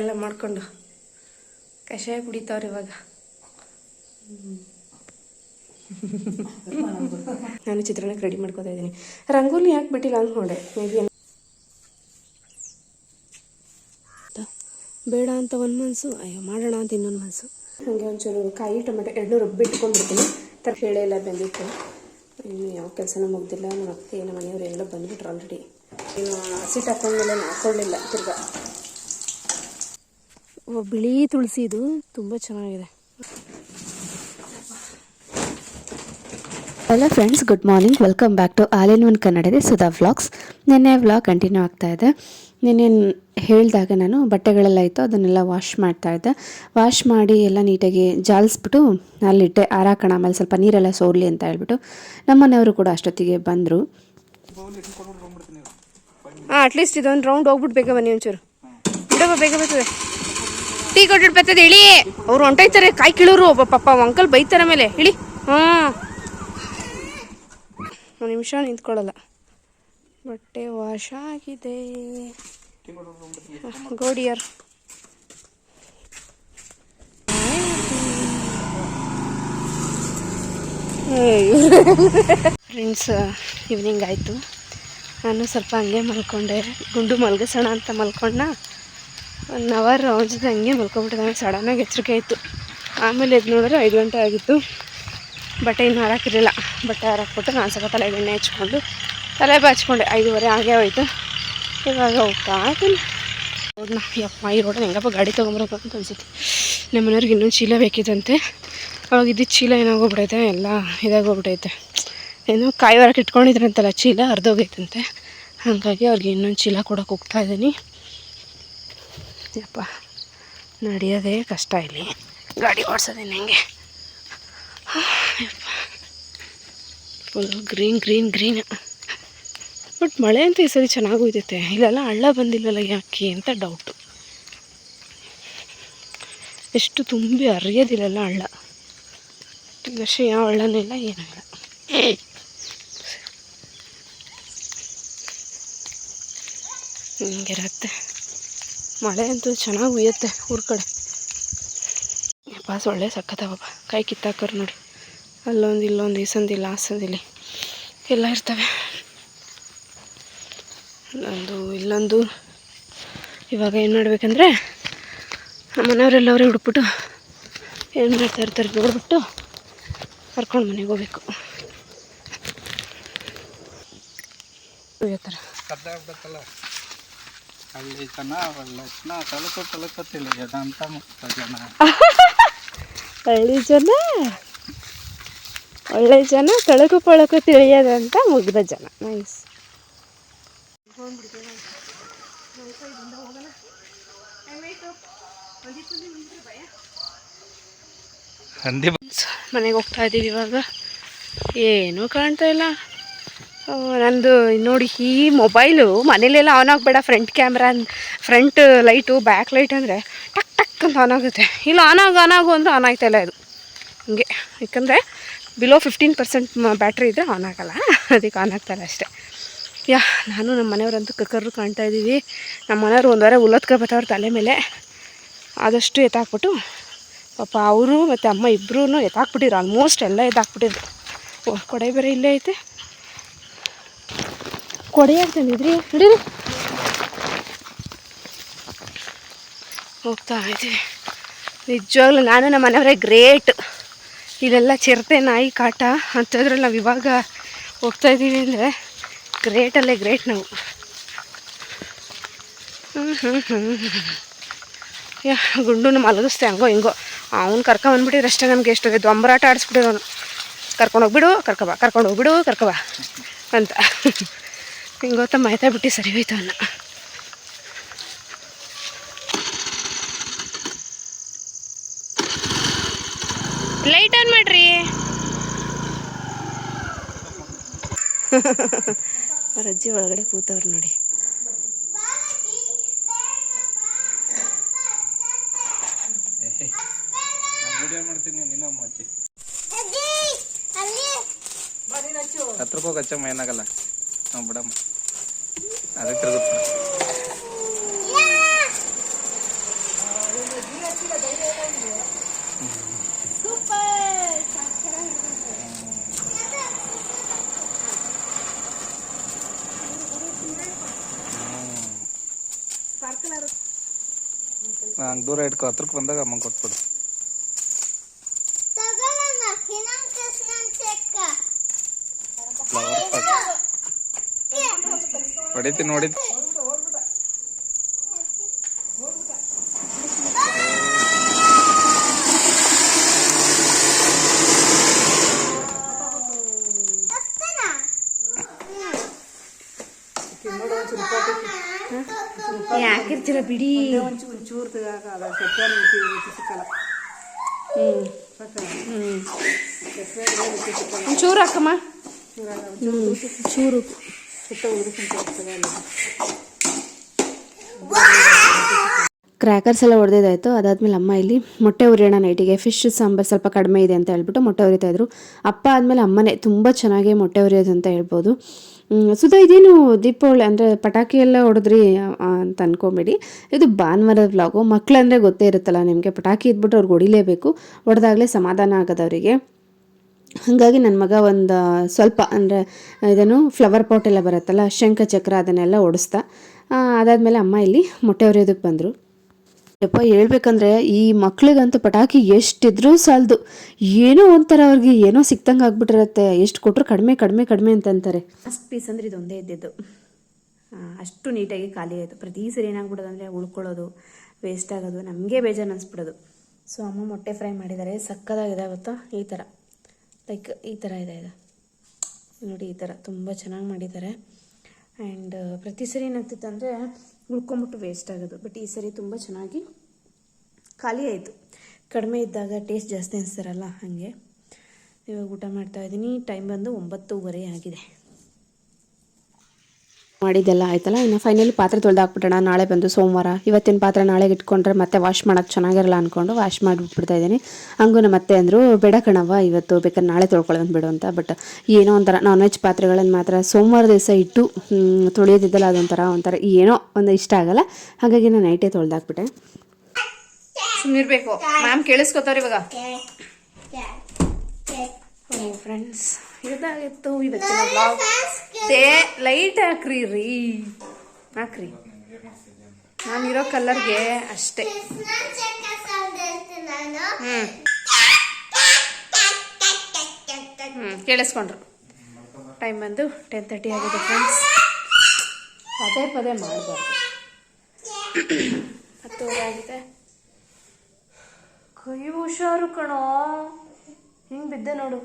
ಎಲ್ಲ ಮಾಡ್ಕೊಂಡು ಕಷಾಯ ಕುಡಿತಾವ್ರಿ ಇವಾಗ. ನಾನು ಚಿತ್ರಾನ್ನಕ್ಕೆ ರೆಡಿ ಮಾಡ್ಕೋತಾ ಇದ್ದೀನಿ. ರಂಗೋಲಿ ಯಾಕೆ ಬಿಟ್ಟಿಲ್ಲ ಅಂದ್ಕೊಂಡೆ ಮೇ ಬಿ ಬೇಡ ಅಂತ ಒಂದು ಮನಸ್ಸು ಅಯ್ಯೋ ಮಾಡೋಣ ಅಂತ ಇನ್ನೊಂದು ಮನಸ್ಸು ಹಾಗೆ ಒಂಚೂರು ಕಾಯಿ, ಟೊಮೆಟೊ ಎರಡನ್ನೂ ರುಬ್ಬಿಟ್ಕೊಂಡ್ಬಿಡ್ತೀನಿ ತರ ಬೇಳೆ ಎಲ್ಲ ಬೆಂದಿತ್ತು ಇನ್ನು ಯಾವ ಕೆಲಸನೂ ಮುಗ್ದಿಲ್ಲ. ನಮ್ಮ ಅತ್ತೆ, ನಮ್ಮ ಮನೆಯವರು ಎಲ್ಲ ಬಂದ್ಬಿಟ್ರು ಆಲ್ರೆಡಿ ಇನ್ನು ಹಸಿಟ್ಟು ಹಾಕೊಂಡ್ಮೇಲೆ ನಾನು ಹಾಕೊಳ್ಳಿಲ್ಲ ತಿರ್ಗಾ. ಬಿಳಿ ತುಳಸಿ ಇದು. ತುಂಬ ಚೆನ್ನಾಗಿದೆ. Hello friends good morning welcome back to all in one ಕನ್ನಡದ ಸುಧಾ ವ್ಲಾಗ್ಸ್ ನಿನ್ನೆ ವ್ಲಾಗ್ ಕಂಟಿನ್ಯೂ ಆಗ್ತಾ ಇದೆ. ನಿನ್ನೆ ಹೇಳಿದಾಗ ನಾನು ಬಟ್ಟೆಗಳೆಲ್ಲ ಇತ್ತು ಅದನ್ನೆಲ್ಲ ವಾಶ್ ಮಾಡ್ತಾ ಇದ್ದೆ. ವಾಶ್ ಮಾಡಿ ಎಲ್ಲ ನೀಟಾಗಿ ಜಾಲಿಸ್ಬಿಟ್ಟು ಅಲ್ಲಿಟ್ಟೆ ಆರಾಕಣ ಆಮೇಲೆ ಸ್ವಲ್ಪ ನೀರೆಲ್ಲ ಸೋರ್ಲಿ ಅಂತ ಹೇಳ್ಬಿಟ್ಟು ನಮ್ಮ ಮನೆಯವರು ಕೂಡ ಅಷ್ಟೊತ್ತಿಗೆ ಬಂದರು. ಹಾಂ ಅಟ್ಲೀಸ್ಟ್ ಇದೊಂದು ರೌಂಡ್ ಹೋಗ್ಬಿಟ್ಟು ಬೇಗ ಬನ್ನಿ ಒಂಚೂರು. ಬಿಡವ ಬೇಗ ಬರ್ತದೆ. ಟೀ ಕೊಟ್ಟು ಬರ್ತದೆ, ಇಳಿ. ಅವ್ರು ಹೊಂಟೋಯ್ತಾರೆ, ಕಾಯಿ ಕೀಳೋರು. ಪಾಪ ಅಂಕಲ್ ಬೈತಾರೆ ಮೇಲೆ. ಇಳಿ. ಹ್ಞೂ ನಿಮಿಷ ನಿಂತ್ಕೊಳ್ಳಲ್ಲ. ಬಟ್ಟೆ ವಾಶ್ ಆಗಿದೆ. ಗೋಡಿಯರ್ ಫ್ರೆಂಡ್ಸ್ ಈವ್ನಿಂಗ್ ಆಯಿತು. ನಾನು ಸ್ವಲ್ಪ ಹಂಗೆ ಮಲ್ಕೊಂಡೆ. ಗುಂಡು ಮಲ್ಗಿಸೋಣ ಅಂತ ಮಲ್ಕೊಂಡ ಒನ್ ಅವರ್ ಅವ್ರ ಜೊತೆ ಹಂಗೆ ಮಲ್ಕೊಂಬಿಟ್ಟಿದ್ದಾನೆ ಸಡನ್ನಾಗಿ ಎಚ್ಚರಿಕೆ ಆಯಿತು. ಆಮೇಲೆ ಎದ್ದು ನೋಡಿದ್ರೆ ಐದು ಗಂಟೆ ಆಗಿತ್ತು. ಬಟ್ಟೆ ಇನ್ನೂ ಹಾರಾಕಿರಲಿಲ್ಲ. ಬಟ್ಟೆ ಹಾರಾಕ್ಬಿಟ್ಟು ನಾನು ಸ್ವಲ್ಪ ತಲೆ ಎಣ್ಣೆ ಹಚ್ಕೊಂಡು ತಲೆ ಬಾಚ್ಕೊಂಡೆ. ಐದುವರೆ ಹಾಗೆ ಹೋಯ್ತು. ಇವಾಗ ಹೋಗ್ತಾ ಇದ್ದೀನಿ. ರೋಡ್ನ ಯಪ್ಪ ಈ ರೋಡನ್ನ ಹೆಂಗಪ್ಪ ಗಾಡಿ ತೊಗೊಂಬರ್ಬೇಕಂತ ಅನ್ಸುತ್ತೆ. ನಮ್ಮ ಮನೆಯವ್ರಿಗೆ ಇನ್ನೊಂದು ಚೀಲ ಬೇಕಿತ್ತಂತೆ. ಅವಾಗ ಇದ್ದಿದ್ದು ಚೀಲ ಏನಾಗೋಗ್ಬಿಟ್ಟೈತೆ ಎಲ್ಲ ಇದಾಗೋಗ್ಬಿಟ್ಟೈತೆ ಏನೋ ಕಾಯಿ ಹೊರಕ್ಕೆ ಇಟ್ಕೊಂಡಿದ್ರಂತಲ್ಲ, ಚೀಲ ಅರ್ಧೋಗೈತಂತೆ ಹಾಗಾಗಿ ಅವ್ರಿಗೆ ಇನ್ನೊಂದು ಚೀಲ ಕೊಡೋಕೆ ಹೋಗ್ತಾ ಇದ್ದೀನಿ. ಯಪ್ಪ ನಡೆಯೋದೇ ಕಷ್ಟ ಇಲ್ಲಿ. ಗಾಡಿ ಓಡಿಸೋದೇನು ಹೆಂಗೆ full green green green but ಮಳೆ ಅಂತ ಈ ಸರಿ ಚೆನ್ನಾಗಿ ಹೋಯ್ತೈತೆ ಇಲ್ಲೆಲ್ಲ ಹಳ್ಳ ಬಂದಿಲ್ಲಲ್ಲ ಯಾಕೆ ಅಂತ ಡೌಟು ಎಷ್ಟು ತುಂಬಿ ಅರಿಯೋದಿಲ್ಲಲ್ಲ ಹಳ್ಳ. ವರ್ಷ ಯಾವ ಹಳ್ಳನೂ ಇಲ್ಲ ಏನೂ ಇಲ್ಲ. ಹಿಂಗಿರತ್ತೆ ಮಳೆ ಅಂತೂ ಚೆನ್ನಾಗಿ ಉಯ್ಯುತ್ತೆ ಊರ ಕಡೆ. ಯಪ್ಪ, ಸೊಳ್ಳೆ ಸಕ್ಕತ್ತವಪ್ಪ ಕೈ ಕಿತ್ತಾಕರ್ ನೋಡಿ. ಅಲ್ಲೊಂದು ಇಲ್ಲೊಂದು ಈ ಸಂದಿಲ್ಲ ಆ ಸಂದಿಲಿ ಎಲ್ಲ ಇರ್ತವೆ. ಅಲ್ಲೊಂದು, ಇಲ್ಲೊಂದು. ಇವಾಗ ಏನು ಮಾಡಬೇಕಂದ್ರೆ ಮನೆಯವರೆಲ್ಲವರೇ ಹುಡುಕ್ಬಿಟ್ಟು ಏನು ಮಾಡ್ತಾ ಇರ್ತಾರೆ ನೋಡ್ಬಿಟ್ಟು ಕರ್ಕೊಂಡು ಮನೆಗೆ ಹೋಗ್ಬೇಕು. ಥರ. ಕದ್ದಾಗ್ಬಿಡುತ್ತಲ್ಲ ಹಳ್ಳಿ ಜನ ಲಕ್ಷಣ ತಲುಕು ತಲುಕತ್ತಿಲ್ಲ ಅಂತ ಮುಕ್ತ ಜನ. ಹಳ್ಳಿ ಜನ? ಒಳ್ಳೆ ಜನ ತಳಕು ಪಳಕು ತಿಳಿಯದಂತ ಮುಗ್ದ ಜನ. ನೈಸ್ ಹಂದಿ ಮನೆಗೆ ಹೋಗ್ತಾ ಇದೀವಿ ಇವಾಗ. ಏನೂ ಕಾಣ್ತಾ ಇಲ್ಲ. ನಂದು ನೋಡಿ ಈ ಮೊಬೈಲು ಮನೇಲೆಲ್ಲ on ಆಗಬೇಡ front camera front light back light ಅಂದರೆ ಟಕ್ ಟಕ್ ಅಂತ ಆನ್ ಆಗುತ್ತೆ. ಇಲ್ಲ ಆನ್ ಆಗು ಆನ್ ಆಗು ಅಂದರೆ ಆನ್ ಆಗ್ತಾ ಇಲ್ಲ ಇದು? ಹಂಗೆ. ಯಾಕಂದರೆ ಬಿಲೋ ಫಿಫ್ಟೀನ್ ಪರ್ಸೆಂಟ್ ಬ್ಯಾಟ್ರಿ ಇದ್ದರೆ ಆನ್ ಆಗೋಲ್ಲ. ಅದಕ್ಕೆ ಆನ್ ಆಗ್ತಾಯಿಲ್ಲ ಅಷ್ಟೇ. ಯಾ, ನಾನು ನಮ್ಮ ಮನೆಯವ್ರಂತೂ ಕಕ್ಕರು ಕಾಣ್ತಾ ಇದ್ದೀವಿ. ನಮ್ಮ ಮನೆಯವರು ಒಂದು ವಾರ ಉಲತ್ಕೊಬತ್ತವ್ರ ತಲೆ ಮೇಲೆ. ಆದಷ್ಟು ಎತ್ತಾಕ್ಬಿಟ್ಟು ಪಾಪ ಅವರು ಮತ್ತು ಅಮ್ಮ ಇಬ್ಬರೂ ಎತ್ತಾಕ್ಬಿಟ್ಟಿದ್ರು. ಆಲ್ಮೋಸ್ಟ್ ಎಲ್ಲ ಎತ್ತಾಕ್ಬಿಟ್ಟಿದ್ರು. ಓ, ಕೊಡೆ ಬೇರೆ ಇಲ್ಲೇ ಐತೆ. ಕೊಡೆ ಯಾಕೆ ತಂದಿದ್ರಿ ಹಿಡೀರಿ ಹೋಗ್ತಾ ಇದ್ದೀವಿ. ನಿಜವಾಗ್ಲೂ ನಾನು ನಮ್ಮ ಮನೆಯವರೇ ಗ್ರೇಟ್. ಇಲ್ಲೆಲ್ಲ ಚಿರತೆ ನಾಯಿ ಕಾಟ ಅಂಥದ್ರಲ್ಲಿ ನಾವು ಇವಾಗ ಹೋಗ್ತಾ ಇದ್ದೀವಿ ಅಂದರೆ ಗ್ರೇಟಲ್ಲೇ ಗ್ರೇಟ್ ನಾವು. ಹ್ಞೂ ಹ್ಞೂ ಹ್ಞೂ ಯಾ, ಗುಂಡುನ ಮಲಗಿಸ್ತೆ ಹಂಗೋ ಹಿಂಗೋ. ಅವ್ನು ಕರ್ಕೊಂಬಂದ್ಬಿಟ್ಟಿದ್ರೆ ಅಷ್ಟೇ ನಮ್ಗೆ ಎಷ್ಟು ಆಡಿಸ್ಬಿಟ್ಟಿದ್ರು ಅವನು ಕರ್ಕೊಂಡು ಹೋಗ್ಬಿಡು ಕರ್ಕೊಬಾ ಕರ್ಕೊಂಡು ಹೋಗ್ಬಿಡು ಕರ್ಕೊಬಾ ಅಂತ. ಹಿಂಗೆ ಗೊತ್ತಮ್ಮ ಆಯ್ತಾ ಬಿಟ್ಟು ಸರಿ ಹೋಯ್ತು ಅನ್ನ. ಲೈಟ್ ಆನ್ ಮಾಡ್ರಿ. ಅವ್ರ ಅಜ್ಜಿ ಒಳಗಡೆ ಕೂತವ್ರು ನೋಡಿ. ವಿಡಿಯೋ ಮಾಡ್ತೀನಿ ನಿನ್ನಮ್ಮ ಅಜ್ಜಿ ಹತ್ರ ಹೋಗಿ ಹಚ್ಚಮ್ಮ ಏನಾಗಲ್ಲ ನಾವು ಬಿಡಮ್ಮ ಅದೇ ತಿರುಗುತ್ತೆ ನಂಗೆ ದೂರ ಇಟ್ಕೊ ಹತ್ರಕ್ಕೆ ಬಂದಾಗ ಅಮ್ಮಂಗೆ ಕೊಟ್ಬಿಡು ಹೊಡಿತೀನಿ ನೋಡಿದ್ ಯಾಕಿರ್ತೀರ ಬಿಡಿ. ಒಂಚೂರು ಹಾಕಮ್ಮ. ಚೂರು ಕ್ರ್ಯಾಕರ್ಸ್ ಎಲ್ಲ ಹೊಡೆದಾಯ್ತು ಅದಾದಮೇಲೆ ಅಮ್ಮ ಇಲ್ಲಿ ಮೊಟ್ಟೆ ಉರಿಯೋಣ ನೈಟಿಗೆ. ಫಿಶ್ ಸಾಂಬಾರು ಸ್ವಲ್ಪ ಕಡಿಮೆ ಇದೆ ಅಂತ ಹೇಳ್ಬಿಟ್ಟು ಮೊಟ್ಟೆ ಉರಿತಾ ಇದ್ರು. ಅಪ್ಪ ಆದಮೇಲೆ ಅಮ್ಮನೇ ತುಂಬ ಚೆನ್ನಾಗಿ ಮೊಟ್ಟೆ ಉರಿಯೋದು ಅಂತ ಹೇಳ್ಬೋದು. ಸುಧಾ, ಇದೇನು ದೀಪಾವಳಿ ಅಂದರೆ ಪಟಾಕಿ ಎಲ್ಲ ಹೊಡೆದ್ರಿ ಅಂತ ಅನ್ಕೊಂಬೇಡಿ. ಇದು ಭಾನುವಾರದ ವ್ಲಾಗು ಮಕ್ಕಳಂದರೆ ಗೊತ್ತೇ ಇರುತ್ತಲ್ಲ ನಿಮಗೆ, ಪಟಾಕಿ ಇದ್ಬಿಟ್ಟು ಅವ್ರಿಗೆ ಹೊಡಿಲೇಬೇಕು. ಹೊಡೆದಾಗಲೇ ಸಮಾಧಾನ ಆಗೋದು ಅವರಿಗೆ ಹಾಗಾಗಿ ನನ್ನ ಮಗ ಒಂದು ಸ್ವಲ್ಪ ಅಂದರೆ ಇದನ್ನು ಫ್ಲವರ್ ಪಾಟ್ ಎಲ್ಲ ಬರುತ್ತಲ್ಲ, ಶಂಖ ಚಕ್ರ ಅದನ್ನೆಲ್ಲ ಓಡಿಸ್ತಾ ಅದಾದಮೇಲೆ ಅಮ್ಮ ಇಲ್ಲಿ ಮೊಟ್ಟೆ ಹೊರೆಯೋದಕ್ಕೆ ಬಂದರು. ಯಪ್ಪ, ಹೇಳ್ಬೇಕಂದ್ರೆ ಈ ಮಕ್ಳಿಗಂತೂ ಪಟಾಕಿ ಎಷ್ಟಿದ್ರೂ ಸಾಲದು. ಏನೋ ಒಂಥರ ಅವ್ರಿಗೆ ಏನೋ ಸಿಕ್ತಂಗೆ ಆಗ್ಬಿಟ್ಟಿರತ್ತೆ, ಎಷ್ಟು ಕೊಟ್ಟರು ಕಡಿಮೆ ಕಡಿಮೆ ಕಡಿಮೆ ಅಂತಂತಾರೆ ಫಸ್ಟ್ ಪೀಸ್ ಅಂದರೆ ಇದೊಂದೇ ಇದ್ದಿದ್ದು. ಅಷ್ಟು ನೀಟಾಗಿ ಖಾಲಿ ಆಯಿತು. ಪ್ರತಿ ಸರಿ ಏನಾಗ್ಬಿಡೋದು ಅಂದರೆ ಉಳ್ಕೊಳ್ಳೋದು ವೇಸ್ಟ್ ಆಗೋದು, ನಮಗೆ ಬೇಜಾರು ಅನಿಸ್ಬಿಡೋದು. ಸೊ ಅಮ್ಮ ಮೊಟ್ಟೆ ಫ್ರೈ ಮಾಡಿದ್ದಾರೆ. ಸಕ್ಕದಾಗಿದೆ ಗೊತ್ತಾ? ಈ ಥರ ಲೈಕ್ ಈ ಥರ ಇದೆ, ಇದು. ನೋಡಿ, ಈ ಥರ ತುಂಬ ಚೆನ್ನಾಗಿ ಮಾಡಿದ್ದಾರೆ. ಆ್ಯಂಡ್ ಪ್ರತಿ ಸರಿ ಏನಾಗ್ತಿತ್ತು ಅಂದರೆ ಉಳ್ಕೊಂಬಿಟ್ಟು ವೇಸ್ಟ್ ಆಗೋದು. ಬಟ್ ಈ ಸರಿ ತುಂಬ ಚೆನ್ನಾಗಿ ಖಾಲಿ ಆಯಿತು. ಕಡಿಮೆ ಇದ್ದಾಗ ಟೇಸ್ಟ್ ಜಾಸ್ತಿ ಅನಿಸ್ತಾರಲ್ಲ, ಹಾಗೆ. ಇವಾಗ ಊಟ ಮಾಡ್ತಾ ಇದ್ದೀನಿ. ಟೈಮ್ ಬಂದು ಒಂಬತ್ತೂವರೆ ಆಗಿದೆ. ಮಾಡಿದ್ದೆಲ್ಲ ಆಯ್ತಲ್ಲ? ಇನ್ನು ಫೈನಲಿ ಪಾತ್ರೆ ತೊಳೆದಾಕ್ಬಿಟ್ಟೋಣ. ನಾಳೆ ಬಂದು ಸೋಮವಾರ. ಇವತ್ತಿನ ಪಾತ್ರೆ ನಾಳೆಗೆ ಇಟ್ಕೊಂಡ್ರೆ ಮತ್ತೆ ವಾಶ್ ಮಾಡೋಕ್ಕೆ ಚೆನ್ನಾಗಿರಲ್ಲ ಅಂದ್ಕೊಂಡು ವಾಶ್ ಮಾಡಿಬಿಟ್ಬಿಡ್ತಾ ಇದ್ದೀನಿ. ಹಂಗೂ ನಮ್ಮ ಮತ್ತೆ ಅಂದರು ಬೇಡ ಕಣವ್ವ ಇವತ್ತು ಬೇಕಾದ್ರೆ ನಾಳೆ ತೊಳ್ಕೊಳ್ಳೋದು ಬಿಡು ಅಂತ. ಬಟ್ ಏನೋ ಒಂಥರ ನಾನ್ ವೆಜ್ ಪಾತ್ರೆಗಳನ್ನು ಮಾತ್ರ ಸೋಮವಾರ ದಿವಸ ಇಟ್ಟು ತೊಳೆಯೋದಿದ್ದಲ್ಲ ಅದೊಂಥರ ಒಂಥರ ಏನೋ ಒಂದು ಇಷ್ಟ ಆಗಲ್ಲ. ಹಾಗಾಗಿ ನಾನು ನೈಟೇ ತೊಳೆದಾಕ್ಬಿಟ್ಟೆ. ಸುಮ್ಮನಿರ್ಬೇಕು ಮ್ಯಾಮ್ ಕೇಳಿಸ್ಕೊತಾರ ಇವಾಗ. ಫ್ರೆಂಡ್ಸ್ ಇದಾಗಿತ್ತು ಇದಕ್ಕೆ ಬ್ಲಾಗ್ ಲೈಟ್ ಹಾಕ್ರಿ ರೀ ಹಾಕ್ರಿ. ನಾನಿರೋ ಕಲರ್ಗೆ ಅಷ್ಟೇ. ಹ್ಞೂ ಕೇಳಿಸ್ಕೊಂಡ್ರು. ಟೈಮ್ ಬಂದು ಟೆನ್ ತರ್ಟಿ ಆಗಿದೆ ಫ್ರೆಂಡ್ಸ್ ಪದೇ ಪದೇ ಮಾಡಬಾರ್ದು. ಹತ್ತುವರೆ ಆಗಿದೆ ಕೈ ಹುಷಾರು ಕಣೋ. ಹಿಂಗೆ ಬಿದ್ದೆ ನೋಡು.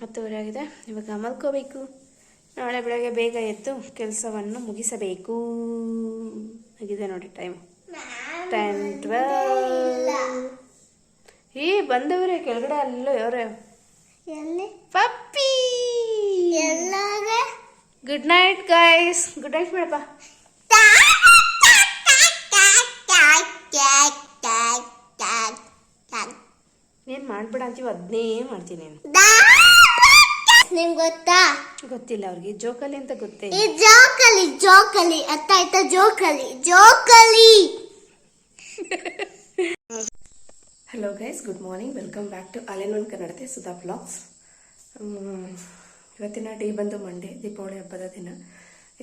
ಹತ್ತುವರೆ ಆಗಿದೆ ಇವಾಗ ಮಲ್ಕೋಬೇಕು. ನಾಳೆ ಬೆಳಗ್ಗೆ ಬೇಗ ಎದ್ದು ಕೆಲಸವನ್ನು ಮುಗಿಸಬೇಕು. ಆಗಿದೆ ನೋಡಿ ಟೈಮ್ ಟೆನ್ ಟ್ವೆಲ್ ಈ ಬಂದವರೇ ಕೆಳಗಡೆ ಅಲ್ಲೂ ಅವರೇ puppy! Good night guys good night ಮೇಡಪ್ಪ. ಏನ್ ಮಾಡ್ಬೇಡ ಅಂತೀವಿ ಅದನ್ನೇ ಮಾಡ್ತೀನಿ ನಿಮ್ಗೆ ಗೊತ್ತಾ? ಗೊತ್ತಿಲ್ಲ ಅವ್ರಿಗೆ ಜೋಕಲಿ ಅಂತ ಗೊತ್ತೇ ಈ ಜೋಕಲಿ ಜೋಕಲಿ ಅರ್ಥ ಆಯ್ತಾ? ಜೋಕಲಿ ಜೋಕಲಿ. Hello guys good morning welcome back to all in one Kannadathi Sudha blogs ಇವತ್ತಿನ ಡೇ ಬಂದು ಮಂಡೇ ದೀಪಾವಳಿ ಹಬ್ಬದ ದಿನ.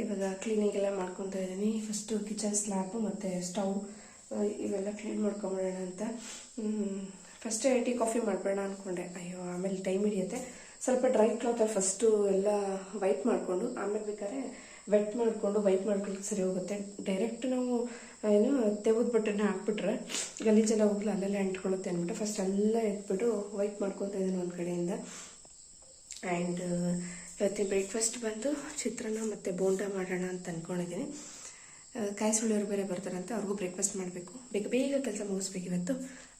ಇವಾಗ ಕ್ಲೀನಿಂಗ್ ಎಲ್ಲ ಮಾಡ್ಕೊತಾ ಇದ್ದೀನಿ. ಫಸ್ಟು ಕಿಚನ್ ಸ್ಲ್ಯಾಬು ಮತ್ತು ಸ್ಟವ್ ಇವೆಲ್ಲ ಕ್ಲೀನ್ ಮಾಡ್ಕೊಂಬಿಡೋಣ ಅಂತ. ಫಸ್ಟ್ ಟೀ ಕಾಫಿ ಮಾಡಬೇಡ ಅಂದ್ಕೊಂಡೆ ಅಯ್ಯೋ, ಆಮೇಲೆ ಟೈಮ್ ಹಿಡಿಯುತ್ತೆ. ಸ್ವಲ್ಪ ಡ್ರೈ ಕ್ಲಾತಲ್ಲಿ ಫಸ್ಟು ಎಲ್ಲ ವೈಪ್ ಮಾಡಿಕೊಂಡು, ಆಮೇಲೆ ಬೇಕಾದ್ರೆ ವೆಟ್ ಮಾಡಿಕೊಂಡು ವೈಪ್ ಮಾಡ್ಕೊಂಡು ಸರಿ ಹೋಗುತ್ತೆ. ಡೈರೆಕ್ಟ್ ನಾವು ಏನು ತೆಗೆದು ಬಟ್ಟೆನ ಹಾಕ್ಬಿಟ್ರೆ ಗಲೀಜೆಲ್ಲ ಹೋಗ್ಲಿ, ಅಲ್ಲೆಲ್ಲ ಅಂಟ್ಕೊಳ್ಳುತ್ತೆ ಅಂದ್ಬಿಟ್ಟು ಫಸ್ಟ್ ಎಲ್ಲ ಎತ್ಬಿಟ್ಟು ವೈಪ್ ಮಾಡ್ಕೊತಾ ಇದ್ದೀನಿ ಒಂದು ಕಡೆಯಿಂದ. ಆ್ಯಂಡ್ ಇವತ್ತಿನ ಬ್ರೇಕ್ಫಾಸ್ಟ್ ಬಂದು ಚಿತ್ರಾನ್ನ ಮತ್ತು ಬೋಂಡ ಮಾಡೋಣ ಅಂತ ಅಂದ್ಕೊಂಡಿದ್ದೀನಿ ಕಾಯಿ ಸುಳಿಯವರು ಬೇರೆ ಬರ್ತಾರಂತೆ, ಅವ್ರಿಗೂ ಬ್ರೇಕ್ಫಾಸ್ಟ್ ಮಾಡಬೇಕು. ಬೇಗ ಬೇಗ ಕೆಲಸ ಮುಗಿಸ್ಬೇಕು ಇವತ್ತು.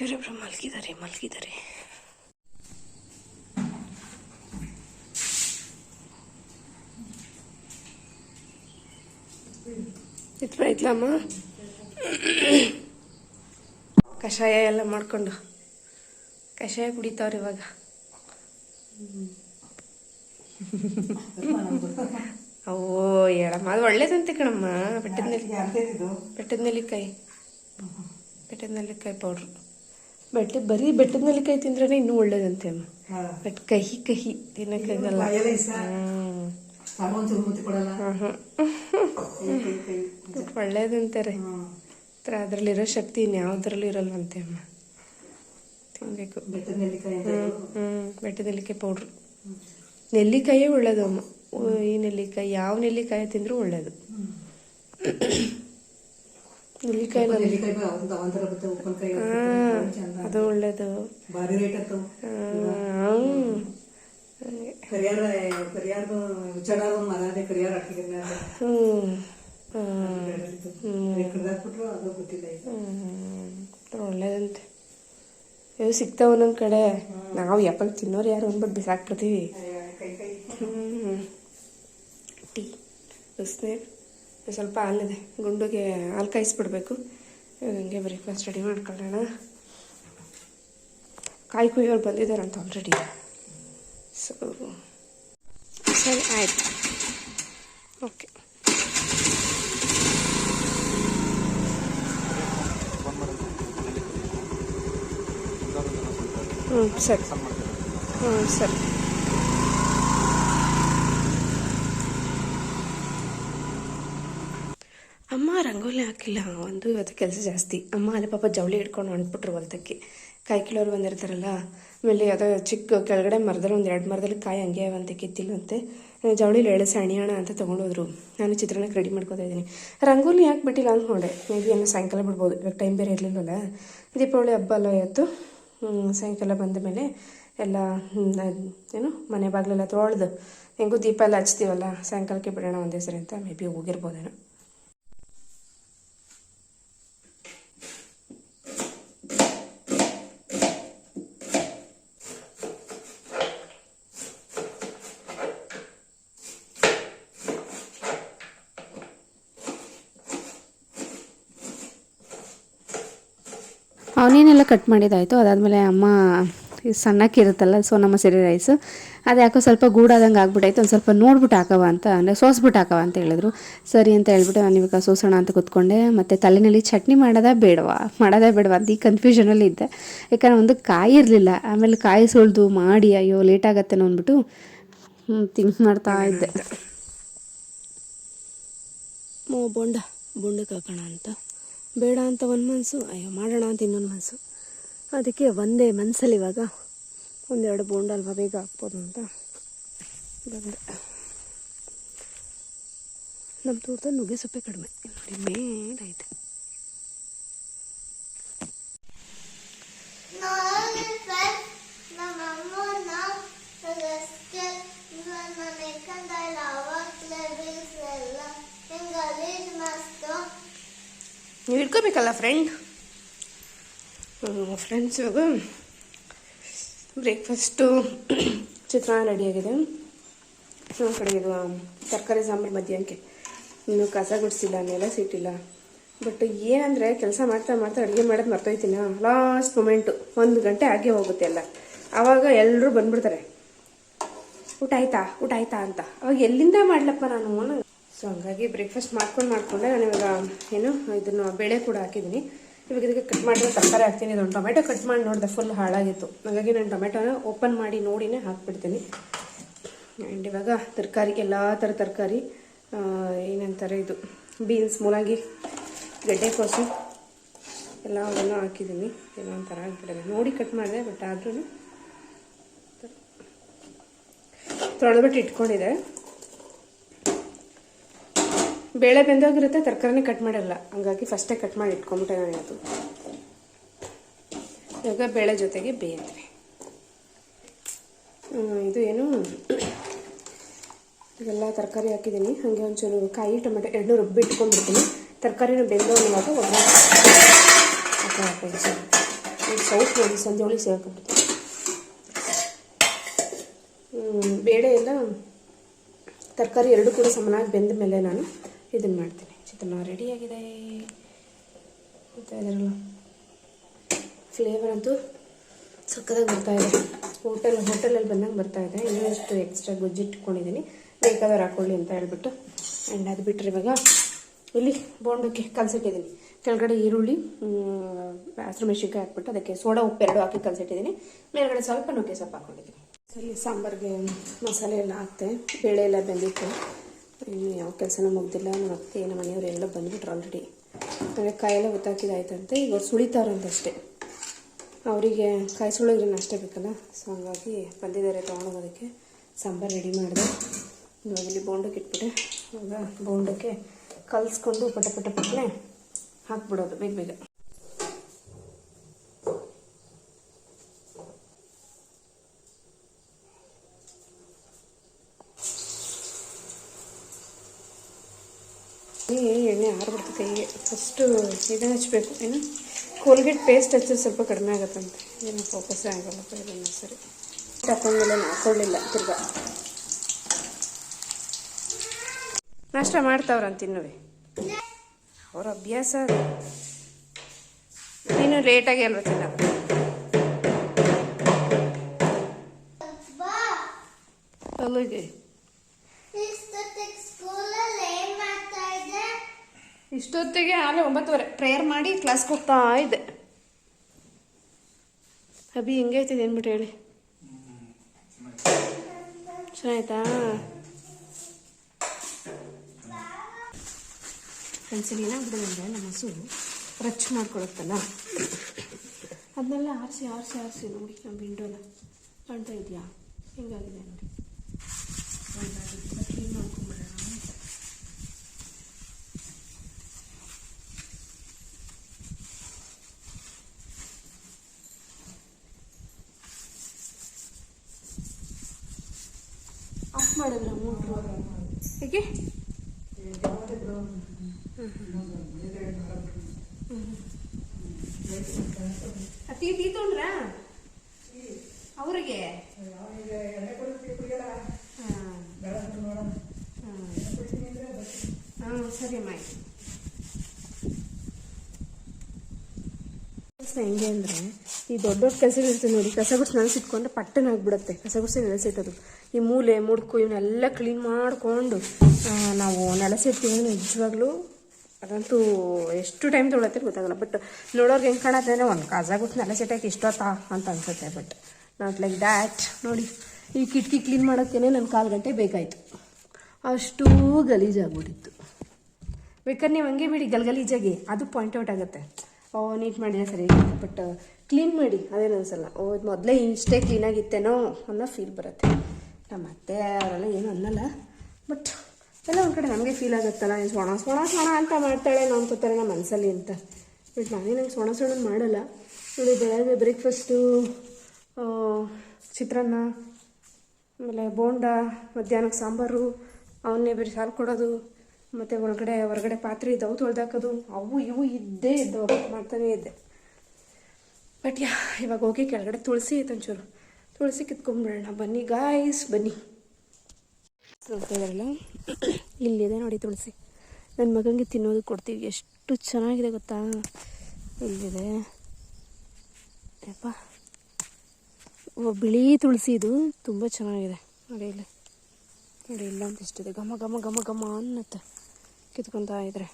ಇವರಿಬ್ರು ಮಲಗಿದ್ದಾರೆ ಮಲಗಿದ್ದಾರೆ ಇತ್ಲಮ್ಮ ಕಷಾಯ ಎಲ್ಲ ಮಾಡಿಕೊಂಡು. ಕಷಾಯ ಕುಡಿತಾವ್ರಿ ಇವಾಗ. ಓ ಹೇಳಮ್ಮ ಅದು ಒಳ್ಳೇದಂತೆ ಕಣಮ್ಮ. ಬೆಟ್ಟದ ನೆಲ್ಲಿ ಬೆಟ್ಟದ ನೆಲ್ಲಿಕಾಯಿ ಬೆಟ್ಟದ ನೆಲ್ಲಿಕಾಯಿ ಪೌಡ್ರು ಬೆಟ್ಟ ಬರೀ ಬೆಟ್ಟದ ನೆಲ್ಲಿಕಾಯಿ ತಿಂದ್ರೆ ಇನ್ನೂ ಒಳ್ಳೇದಂತೆ ಅಮ್ಮ. ಬಟ್ ಕಹಿ ಕಹಿ ತಿನ್ನಕ್ಕಾಗಲ್ಲ. ಬಟ್ ಒಳ್ಳೇದಂತಾರೆ. ಅದರಲ್ಲಿರೋ ಶಕ್ತಿ ಇನ್ಯಾವುದ್ರಲ್ಲೂ ಇರಲ್ವಂತೆ ಅಮ್ಮ. ತಿನ್ಬೇಕು. ಹ್ಮ್ ಹ್ಮ್. ಬೆಟ್ಟದ ನೆಲ್ಲಿಕಾಯಿ ಪೌಡ್ರ್. ನೆಲ್ಲಿಕಾಯೇ ಒಳ್ಳೇದು ಅಮ್ಮ ಈ ನೆಲ್ಲಿಕಾಯಿ ಯಾವ ನೆಲ್ಲಿಕಾಯಿ ತಿಂದ್ರೂ ಒಳ್ಳೇದು. ನೆಲ್ಲಿಕಾಯಿ ಅದು ಒಳ್ಳೇದು. ಭಾರಿ ರೇಟ್ ಆಗ್ತಾವ ಹ್ಮ್. ಕರಿಯಾರ ಕರಿಯಾರ್ದು ಚಡಾದ ಮರ ಅದೇ ಕರಿಯಾರ ಹಾಕಿದ್ರೆ ಹ್ಮ್. ಕಡ್ದಾಕ್ಬಿಟ್ರು ಅದು ಗೊತ್ತಿಲ್ಲ ಈಗ. ಒಳ್ಳೇದಂತೆ. ಇವು ಸಿಗ್ತಾವ ಒಂದೊಂದ್ ಕಡೆ. ನಾವು ಯಾವಾಗ ತಿನ್ನೋರು ಯಾರು ಅಂದ್ಬಿಟ್ಟು ಬಿಸಾಕ್ಬಿಡ್ತೀವಿ. ಟೀ. ಬಿಸ್ನೀರು ಸ್ವಲ್ಪ ಹಾಲಿದೆ ಗುಂಡುಗೆ ಹಾಲು ಕಾಯಿಸ್ಬಿಡ್ಬೇಕು ಹಂಗೆ ಬ್ರೇಕ್ಫಾಸ್ಟ್ ರೆಡಿ ಮಾಡ್ಕೊಳ್ಳೋಣ. ಕಾಯಿ ಕುಯ್ಯೋರು ಬಂದಿದ್ದಾರಂತ ಆಲ್ರೆಡಿ ಸೊ ಸರಿ, ಆಯಿತು. ಓಕೆ ಹ್ಞೂ ಸರಿ. ಹ್ಞೂ ಸರಿ. ಅಮ್ಮ ರಂಗೋಲಿ ಹಾಕಿಲ್ಲ, ಒಂದು ಇವತ್ತು ಕೆಲಸ ಜಾಸ್ತಿ. ಅಮ್ಮ ಅಲ್ಲಿ ಪಾಪ ಜವಳಿ ಹಿಡ್ಕೊಂಡು ಹೊಂಟ್ಬಿಟ್ರು ಹೊಲ್ದಕ್ಕೆ ಕಾಯಿ ಕಿಲೋರು ಬಂದಿರ್ತಾರಲ್ಲ, ಆಮೇಲೆ ಯಾವುದೋ ಚಿಕ್ಕ ಕೆಳಗಡೆ ಮರದಲ್ಲಿ ಒಂದು ಎರಡು ಮರದಲ್ಲಿ ಕಾಯಿ ಹಂಗೆ ಅಂತ ಕಿತ್ತಿಲ್ಲಂತೆ ಜವಳಿಲಿ ಎಳೆಸಿ ಅಣಿಯೋಣ ಅಂತ ತೊಗೊಂಡೋದ್ರು. ನಾನು ಚಿತ್ರಾನ್ನಕ್ಕೆ ರೆಡಿ ಮಾಡ್ಕೋತಾ ಇದ್ದೀನಿ. ರಂಗೋಲಿ ಯಾಕೆ ಬಿಟ್ಟಿಲ್ಲ ಅಂದ್ಕೊಂಡೆ ಮೇ ಬಿ ಏನೋ ಸಾಯಂಕಾಲ ಬಿಡ್ಬೋದು. ಇವಾಗ ಟೈಮ್ ಬೇರೆ ಇರಲಿಲ್ಲವಲ್ಲ ದೀಪಾವಳಿ ಹಬ್ಬ ಅಲ್ಲ ಇವತ್ತು. ಸಾಯಂಕಾಲ ಬಂದ ಮೇಲೆ ಎಲ್ಲ ಏನು, ಮನೆ ಬಾಗಿಲೆಲ್ಲ ತೊಳೆದು ಹೆಂಗೂ ದೀಪ ಎಲ್ಲ ಹಚ್ತೀವಲ್ಲ, ಸಾಯಂಕಾಲಕ್ಕೆ ಬಿಡೋಣ ಒಂದೇ ಸರಿ ಅಂತ. ಮೇ ಬಿ ಹೋಗಿರ್ಬೋದೇನೋ. ಅವನೇನೆಲ್ಲ ಕಟ್ ಮಾಡಿದ್ದಾಯಿತು ಅದಾದಮೇಲೆ ಅಮ್ಮ ಈ ಸೊ ನಮ್ಮ ಸಿರಿ ರೈಸು ಅದು ಯಾಕೋ ಸ್ವಲ್ಪ ಗೂಡಾದಂಗೆ ಆಗ್ಬಿಟ್ಟೈತೆ ಒಂದು ಸ್ವಲ್ಪ ನೋಡ್ಬಿಟ್ಟು ಹಾಕವ ಅಂತ, ಅಂದರೆ ಸೋಸ್ಬಿಟ್ಟು ಹಾಕವ ಅಂತ ಹೇಳಿದ್ರು. ಸರಿ ಅಂತ ಹೇಳ್ಬಿಟ್ಟು ನಾನು ಇವಾಗ ಸೋಸೋಣ ಅಂತ ಕೂತ್ಕೊಂಡೆ. ಮತ್ತು ತಲೆನಲ್ಲಿ ಚಟ್ನಿ ಮಾಡೋದಾ ಬೇಡವಾ ಮಾಡೋದೇ ಬೇಡವಾ ಅಂತ ಈ ಕನ್ಫ್ಯೂಷನಲ್ಲಿ ಇದ್ದೆ. ಯಾಕಂದ್ರೆ ಒಂದು ಕಾಯಿ ಇರಲಿಲ್ಲ, ಆಮೇಲೆ ಕಾಯಿ ಸುಳ್ದು ಮಾಡಿ, ಅಯ್ಯೋ ಲೇಟ್ ಆಗತ್ತೆ ಅಂದ್ಬಿಟ್ಟು ಥಿಂಕ್ ಮಾಡ್ತಾ ಇದ್ದೆ. ಬೊಂಡ ಬೊಂಡಕ್ಕೆ ಹಾಕೋಣ ಅಂತ. ಬೇಡ ಅಂತ ಒಂದು ಮನಸ್ಸು ಅಯ್ಯೋ ಮಾಡೋಣ ಅಂತ ಇನ್ನೊಂದು ಮನಸ್ಸು ಅದಕ್ಕೆ ಒಂದೇ ಮನಸ್ಸಲ್ಲಿ ಇವಾಗ ಒಂದೆರಡು ಬೋಂಡ ಅಲ್ವಾ ಬೇಗ ಹಾಕ್ಬೋದು ಅಂತ ಬಂದೆ. ನಮ್ಮ ತೋಟದಲ್ಲಿ ನುಗ್ಗೆ ಸೊಪ್ಪೆ ಕಡಿಮೆ. ನೋಡಿ ಮೇಲೈತೆ ನೋಡಿ ಫ್ರೆಂಡ್ಸ್ ನಮ್ಮ ಅಮ್ಮನ ಅಷ್ಟೇ ಮನೆ ಕಂಡಲ್ಲ ಅವಾಗಲೇ ರೀಲ್ಸ್ ಎಲ್ಲ ಹಿಂಗೆ ಲೀಡ್ ಮಸ್ತು ನೀವು ಇಟ್ಕೋಬೇಕಲ್ಲ ಫ್ರೆಂಡ್ ಫ್ರೆಂಡ್ಸ್ ಇವಾಗ ಬ್ರೇಕ್ಫಾಸ್ಟು ಚಿತ್ರಾನ್ನ ರೆಡಿಯಾಗಿದೆ ನಮ್ಮ ಕಡೆ ಇದು ತರಕಾರಿ, ಸಾಂಬಾರು ಮಧ್ಯಾಹ್ನಕ್ಕೆ. ಇನ್ನು ಕಸ ಗುಡಿಸಿಲ್ಲ, ನೆಲ ಸಿಟ್ಟಿಲ್ಲ. ಬಟ್ ಏನಂದರೆ ಕೆಲಸ ಮಾಡ್ತಾ ಮಾಡ್ತಾ ಅಡುಗೆ ಮಾಡೋದು ಮರ್ತೋಯ್ತೀನಿ? ಲಾಸ್ಟ್ ಮೊಮೆಂಟು ಒಂದು ಗಂಟೆ ಆಗೇ ಹೋಗುತ್ತೆ ಎಲ್ಲ. ಆವಾಗ ಎಲ್ಲರೂ ಬಂದ್ಬಿಡ್ತಾರೆ. ಊಟ ಆಯ್ತಾ? ಊಟ ಆಯ್ತಾ? ಅಂತ. ಅವಾಗ ಎಲ್ಲಿಂದ ಮಾಡ್ಲಪ್ಪ ನಾನು? ಸೊ ಹಂಗಾಗಿ ಬ್ರೇಕ್ಫಾಸ್ಟ್ ಮಾಡ್ಕೊಂಡು ಮಾಡಿಕೊಂಡೆ ನಾನು ಇವಾಗ ಏನು, ಇದನ್ನು ಬೇಳೆ ಕೂಡ ಹಾಕಿದ್ದೀನಿ. ಇವಾಗ ಇದಕ್ಕೆ ಕಟ್ ಮಾಡಿರೋ ತರಕಾರಿ ಹಾಕ್ತೀನಿ. ಇದೊಂದು ಟೊಮೆಟೊ ಕಟ್ ಮಾಡಿ ನೋಡಿದೆ ಫುಲ್ ಹಾಳಾಗಿತ್ತು. ಹಾಗಾಗಿ ನಾನು ಟೊಮೆಟೊನ ಓಪನ್ ಮಾಡಿ ನೋಡಿನೇ ಹಾಕ್ಬಿಡ್ತೀನಿ. ಆ್ಯಂಡ್ ಇವಾಗ ತರಕಾರಿ, ಎಲ್ಲ ಥರ ತರಕಾರಿ ಏನಂತಾರೆ ಇದು ಬೀನ್ಸ್ ಮೂಲಂಗಿ ಗೆಡ್ಡೆಕೋಸು ಎಲ್ಲವನ್ನು ಹಾಕಿದ್ದೀನಿ. ಏನೋ ಒಂಥರ ಆಗಿಬಿಟ್ಟಿದೆ. ನೋಡಿ ಕಟ್ ಮಾಡಿದೆ ಬಟ್ ಆದ್ರೂ ತೊಳೆದ್ಬಿಟ್ಟು ಇಟ್ಕೊಂಡಿದೆ. ಬೇಳೆ ಬೆಂದೋಗಿರುತ್ತೆ, ತರಕಾರಿನೇ ಕಟ್ ಮಾಡಿರಲ್ಲ ಹಂಗಾಗಿ ಫಸ್ಟೇ ಕಟ್ ಮಾಡಿ ಇಟ್ಕೊಂಬಿಟ್ಟೆ ನಾನು ಅದು ಇವಾಗ ಬೇಳೆ ಜೊತೆಗೆ ಬೇಯಿದ್ವಿ ಇದು ಏನು? ಇವೆಲ್ಲ ತರಕಾರಿ ಹಾಕಿದ್ದೀನಿ. ಹಾಗೆ ಒಂಚೂರು ಕಾಯಿ, ಟೊಮೆಟೊ ಎರಡು ರುಬ್ಬಿ ಇಟ್ಕೊಂಡ್ಬಿಡ್ತೀನಿ. ತರಕಾರಿನ ಬೆಂದು ಅನ್ನುವಾಗ ಒಬ್ಬ ಸೌಟ್ ನೋಡಿ ಸಂಜೆ ಒಳಗೆ ಸೇರ್ಕೊಂಡ್ಬಿಡ್ತೀನಿ. ಬೇಳೆ ಎಲ್ಲ ತರಕಾರಿ ಎರಡು ಕೂಡ ಸಮನಾಗಿ ಬೆಂದ ಮೇಲೆ ನಾನು ಇದನ್ನು ಮಾಡ್ತೀನಿ. ಚಿತ್ರಾನ್ನ ರೆಡಿಯಾಗಿದೆ ಮತ್ತು ಅದರಲ್ಲ ಫ್ಲೇವರ್ ಅಂತೂ ಸಕ್ಕತ್ತಾಗಿ ಬರ್ತಾ ಇದೆ. ಹೋಟೆಲ್ ಹೋಟೆಲಲ್ಲಿ ಬಂದಂಗೆ ಬರ್ತಾ ಇದೆ. ಇನ್ನಷ್ಟು ಎಕ್ಸ್ಟ್ರಾ ಗೊಜ್ಜಿಟ್ಕೊಂಡಿದ್ದೀನಿ ಬೇಕಾದವ್ರು ಹಾಕೊಳ್ಳಿ ಅಂತ ಹೇಳ್ಬಿಟ್ಟು. ಆ್ಯಂಡ್ ಅದು ಬಿಟ್ಟರೆ ಇವಾಗ ಇಲ್ಲಿ ಬೋಂಡಕ್ಕೆ ಕಲಸಿಟ್ಟಿದ್ದೀನಿ ಕೆಳಗಡೆ ಈರುಳ್ಳಿ ಹಸಿರು ಮೆಣಸಿನ್ಕಾಯಿ ಹಾಕ್ಬಿಟ್ಟು ಅದಕ್ಕೆ ಸೋಡಾ ಉಪ್ಪು ಎರಡು ಹಾಕಿ ಕಲಸಿಟ್ಟಿದ್ದೀನಿ. ಮೇಲ್ಗಡೆ ಸ್ವಲ್ಪ ನುಗ್ಗೆ ಸೊಪ್ಪು ಹಾಕ್ಕೊಂಡಿದ್ದೀನಿ ಸರಿ, ಸಾಂಬಾರಿಗೆ ಮಸಾಲೆ ಎಲ್ಲ ಹಾಕ್ತೆ. ಬೇಳೆ ಎಲ್ಲ ಬೆಂದಿತ್ತು. ಇನ್ನು ಯಾವ ಕೆಲಸನೂ ಮುಗ್ದಿಲ್ಲ. ನಮ್ಮ ಅತ್ತೆ, ನಮ್ಮ ಮನೆಯವರು ಎಲ್ಲ ಬಂದ್ಬಿಟ್ರು ಆಲ್ರೆಡಿ ಅಂದರೆ ಕಾಯೆಲ್ಲ ಗೊತ್ತಾಕಿದಾಯ್ತಂತೆ ಈಗ ಅವ್ರು ಸುಳಿತಾರಂತಷ್ಟೇ ಅವರಿಗೆ ಕಾಯಿ ಸುಳಿದ್ರೇನು ಅಷ್ಟೇ ಬೇಕಲ್ಲ? ಸೊ ಹಂಗಾಗಿ ಬಂದಿದ್ದಾರೆ ತೊಗೊಂಡೋಗೋದಕ್ಕೆ ಸಾಂಬಾರು ರೆಡಿ ಮಾಡಿದೆ. ಇವಾಗ ಇಲ್ಲಿ ಬೋಂಡಕ್ಕೆ ಇಟ್ಬಿಟ್ಟೆ. ಇವಾಗ ಬೋಂಡಕ್ಕೆ ಕಲಿಸ್ಕೊಂಡು ಪಟ ಪಟ ಪಟ್ಟನೆ ಹಾಕ್ಬಿಡೋದು, ಬೇಗ ಬೇಗ ಈ ಎಣ್ಣೆ ಆರ್ಬಿಡ್ತು ಕೈಗೆ ಫಸ್ಟು ಇದನ್ನು ಹಚ್ಚಬೇಕು ಏನು? ಕೋಲ್ಗೇಟ್ ಪೇಸ್ಟ್ ಹಚ್ಚೋದು ಸ್ವಲ್ಪ ಕಡಿಮೆ ಆಗುತ್ತಂತೆ. ಏನು ಫೋಕಸ್ ಆಗಲ್ಲಪ್ಪ ಇದನ್ನು ಸರಿ. ಹಾಕೊಂಡ್ಮೇಲೆ ಹಾಕೊಳ್ಳಿಲ್ಲ, ತಿರ್ಗಾ. ನಾಷ್ಟ ಮಾಡ್ತಾವ್ರಂತ ತಿನ್ನುವೆ ಅವ್ರ ಅಭ್ಯಾಸ ಅದು. ನೀನು ಲೇಟಾಗಿ ಅಲ್ವ ತಿನ್ನೋದು ಅಲ್ಲಿಗೆ ಇಷ್ಟೊತ್ತಿಗೆ ಸ್ಕೂಲಲ್ಲಿ ಏನ್ ಮಾಡ್ತಾ ಇದ್ದೆ ಇಷ್ಟೊತ್ತಿಗೆ ಆಮೇಲೆ ಒಂಬತ್ತುವರೆ. ಪ್ರೇಯರ್ ಮಾಡಿ ಕ್ಲಾಸ್ಗೆ ಹೋಗ್ತಾ ಇದ್ದೆ. ಅಭಿ ಹೆಂಗೈತಿದೆ ಅಂದ್ಬಿಟ್ಟು ಹೇಳಿ? ಚೆನ್ನಾಯ್ತಾ? ಫ್ರೆಂಡ್ಸಿಗೆ ಏನಾಗ್ಬಿಟ್ಟಿದೆ ಅಂದರೆ ನಮ್ಮ ಹಸು ರಚ್ ಮಾಡ್ಕೊಳುತ್ತಲ್ಲ? ಅದನ್ನೆಲ್ಲ ಆರಿಸಿ ಆರಿಸಿ ಆರಿಸಿ ನೋಡಿ, ನಮ್ಮ ವಿಂಡೋನ ಕಾಣ್ತಾ ಇದೆಯಾ? ಹೆಂಗಾಗಿದೆ ನೋಡಿ ಕ್ಲೀನ್ ಮಾಡ್ಕೊಂಬಿಡೋಣ ಅಂತ ಆಫ್ ಮಾಡಿದ್ರ ಮೋಟ್ರು ಹೇಗೆ ಟೀ ಟೀ ತೊಗೊಂಡ್ರಾ ಅವ್ರಿಗೆ ಆಯ್ತು ಹೆಂಗೆ ಅಂದರೆ ಈ ದೊಡ್ಡ ದೊಡ್ಡ ಕೆಲಸಗಳಿರ್ತದೆ ನೋಡಿ ಕಸ ಗುಡ್ಸಿ ನೆನೆಸಿಟ್ಕೊಂಡ್ರೆ ಪಟ್ಟನ ಆಗಿಬಿಡುತ್ತೆ. ಕಸ ಗುಡ್ಸಿ ನೆನೆಸಿಟ್ಟೋದು ಈ ಮೂಲೆ, ಮುಡ್ಕು ಇವನ್ನೆಲ್ಲ ಕ್ಲೀನ್ ಮಾಡಿಕೊಂಡು ನಾವು ನೆಲೆಸಿರ್ತೀವಿ ನಿಜವಾಗ್ಲೂ ಅದಂತೂ ಎಷ್ಟು ಟೈಮ್ ತೊಗೊಳತ್ತೆ ಗೊತ್ತಾಗಲ್ಲ. ಬಟ್ ನೋಡೋರ್ಗೆ ಹೆಂಗೆ ಕಾಣತ್ತೆ ಒಂದು ಕಸ ಗುಡ್ಸಿ ನೆಲೆಸಿಟ್ಟಕ್ಕೆ ಇಷ್ಟೊತ್ತಾ ಅಂತ ಅನ್ಸುತ್ತೆ. ಬಟ್ ನಾಟ್ ಲೈಕ್ ದ್ಯಾಟ್ ನೋಡಿ, ಈ ಕಿಟಕಿ ಕ್ಲೀನ್ ಮಾಡೋಕ್ಕೇನೆ ನನ್ನ ಕಾಲು ಗಂಟೆ ಬೇಕಾಯಿತು. ಅಷ್ಟೂ ಗಲೀಜಾಗ್ಬಿಟ್ಟಿತ್ತು. ಬೇಕಾದ್ರೆ ನೀವು ಹಂಗೆ ಬಿಡಿ, ಗಲ್ಗಲೀಜಾಗಿ. ಅದು ಪಾಯಿಂಟ್ ಔಟ್ ಆಗುತ್ತೆ. ಓ ನೀಟ್ ಮಾಡಿದ್ರೆ ಸರಿ. ಬಟ್ ಕ್ಲೀನ್ ಮಾಡಿ. ಅದೇನು ಅನ್ಸಲ್ಲ ಓ, ಇದು ಮೊದಲೇ ಇಷ್ಟೇ ಕ್ಲೀನಾಗಿತ್ತೇನೋ ಅನ್ನೋ ಫೀಲ್ ಬರುತ್ತೆ. ನಮ್ಮ ಅತ್ತೆ, ಅವರೆಲ್ಲ ಏನು ಅನ್ನಲ್ಲ. ಬಟ್ ಎಲ್ಲ ಒಂದು ಕಡೆ ನಮಗೆ ಫೀಲ್ ಆಗುತ್ತಲ್ಲ. ಏನು ಸೋಣ ಸೋಣ ಸೋಣ ಅಂತ ಮಾಡ್ತಾಳೆ ನಾವು ಅನ್ಕೋತಾರೆ ನಮ್ಮ ಮನಸ್ಸಲ್ಲಿ ಅಂತ. ಬಟ್ ನಾನೇ ನಂಗೆ ಸೋಣ ಸೋಣ ಮಾಡಲ್ಲ. ನೋಡಿ ಬೆಳಗ್ಗೆ ಬ್ರೇಕ್ಫಾಸ್ಟು ಚಿತ್ರಾನ್ನ, ಆಮೇಲೆ ಬೋಂಡ ಮಧ್ಯಾಹ್ನಕ್ಕೆ ಸಾಂಬಾರು, ಅವನ್ನೇ ಬೇರೆ ಸಾರು ಕೊಡೋದು ಮತ್ತು ಒಳಗಡೆ, ಹೊರಗಡೆ ಪಾತ್ರೆ ಇದ್ದವು, ತೊಳ್ದಾಕೋದು. ಅವು ಇವು ಇದ್ದೇ ಇದ್ದವು ಮಾಡ್ತಾನೇ ಇದ್ದೆ. ಬಟ್ ಯಾ, ಇವಾಗ ಹೋಗಿ ಕೆಳಗಡೆ ತುಳಸಿ ಐತೆ ಒಂಚೂರು. ತುಳಸಿ ಕಿತ್ಕೊಂಡ್ಬಿಡೋಣ ಬನ್ನಿ ಗಾಯ್ಸ್ ಬನ್ನಿ. ಇದ್ದಾರಲ್ಲ ಇಲ್ಲಿದೆ ನೋಡಿ ತುಳಸಿ. ನನ್ನ ಮಗನಿಗೆ ತಿನ್ನೋದು ಕೊಡ್ತೀವಿ. ಎಷ್ಟು ಚೆನ್ನಾಗಿದೆ ಗೊತ್ತಾ? ಇಲ್ಲಿದೆ. ಬಿಳಿ ತುಳಸಿ ಇದು. ತುಂಬ ಚೆನ್ನಾಗಿದೆ. ನೋಡಿ ಇಲ್ಲಿ. ನೋಡಿ ಇಲ್ಲ ಅಂತ ಇಷ್ಟಿದೆ ಘಮ ಘಮ ಘಮ ಘಮ ಅನ್ನತ್ತೆ. ಕಿತ್ಕೊತಾ ಇದ್ರೆ.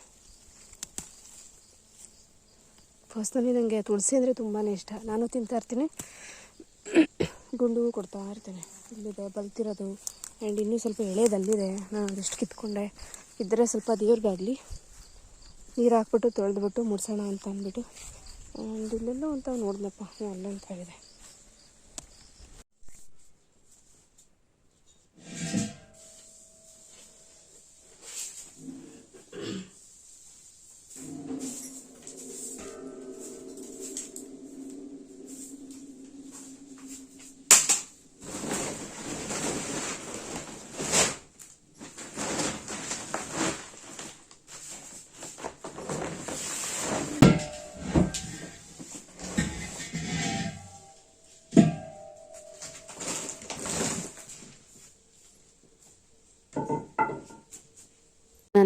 ಪರ್ಸ್ನಲಿ ನನಗೆ ತುಳಸಿ ಅಂದರೆ ತುಂಬಾ ಇಷ್ಟ. ನಾನು ತಿಂತಾ ಇರ್ತೀನಿ. ಗುಂಡು ಕೊಡ್ತಾ ಇರ್ತೇನೆ. ಇಲ್ಲಿದೆ, ಬಲ್ತಿರೋದು. ಆ್ಯಂಡ್ ಇನ್ನೂ ಸ್ವಲ್ಪ ಎಳೆದಲ್ಲಿದೆ ನಾನು ಅದಷ್ಟು ಕಿತ್ಕೊಂಡೆ. ಇದ್ದರೆ ಸ್ವಲ್ಪ ದೇವ್ರಿಗಾಗಲಿ ನೀರು ಹಾಕ್ಬಿಟ್ಟು ತೊಳೆದ್ಬಿಟ್ಟು ಮುಡ್ಸೋಣ ಅಂತ ಅಂದ್ಬಿಟ್ಟು. ಆ್ಯಂಡ್ ಇಲ್ಲೆಲ್ಲೋ ಅಂತ ನೋಡಿದ್ನಪ್ಪ. ಅಲ್ಲಂತ ಇದೆ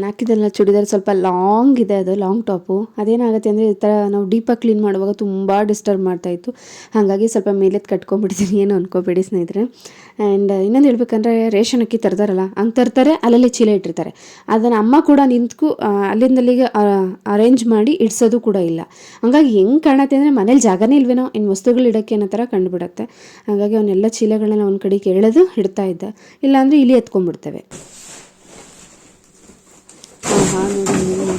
ನಾನು ಹಾಕಿದ್ದೆಲ್ಲ ಚೂಡಿದಾರ್ ಸ್ವಲ್ಪ ಲಾಂಗ್ ಇದೆ ಅದು ಲಾಂಗ್ ಟಾಪು ಅದೇನಾಗುತ್ತೆ ಅಂದರೆ ಈ ಥರ ನಾವು ಡೀಪಾಗಿ ಕ್ಲೀನ್ ಮಾಡುವಾಗ ತುಂಬ ಡಿಸ್ಟರ್ಬ್ ಮಾಡ್ತಾಯಿತ್ತು ಹಾಗಾಗಿ ಸ್ವಲ್ಪ ಮೇಲೆದ್ದು ಕಟ್ಕೊಂಡ್ಬಿಡ್ತೀನಿ, ಏನು ಅನ್ಕೋಬೇಡಿ ಸ್ನೇಹಿತರೆ. ಆ್ಯಂಡ್ ಇನ್ನೊಂದು ಹೇಳ್ಬೇಕಂದ್ರೆ ರೇಷನ್ ಅಕ್ಕಿ ತರ್ತಾರಲ್ಲ ಹಂಗೆ ತರ್ತಾರೆ, ಅಲ್ಲಲ್ಲಿ ಚೀಲ ಇಟ್ಟಿರ್ತಾರೆ. ಅದನ್ನು ಅಮ್ಮ ಕೂಡ ನಿಂತ್ಕು ಅಲ್ಲಿಂದಲ್ಲಿಗೆ ಅರೇಂಜ್ ಮಾಡಿ ಇಡ್ಸೋದು ಕೂಡ ಇಲ್ಲ. ಹಂಗಾಗಿ ಹೆಂಗೆ ಕಾಣತ್ತೆ ಅಂದರೆ ಮನೇಲಿ ಜಾಗನೇ ಇಲ್ವೇನೋ ಇನ್ನು ವಸ್ತುಗಳು ಇಡೋಕ್ಕೆ ಅನ್ನೋ ಥರ ಕಂಡುಬಿಡತ್ತೆ. ಹಾಗಾಗಿ ಅವನ್ನೆಲ್ಲ ಚೀಲಗಳನ್ನ ಒಂದು ಕಡೆಗೆ ಎಳೆದು ಇಡ್ತಾ ಇದ್ದೆ. ಇಲ್ಲಾಂದರೆ ಇಲ್ಲಿ ಎತ್ಕೊಂಡ್ಬಿಡ್ತೇವೆ. ನೋಡಿ, ನೋಡಿ.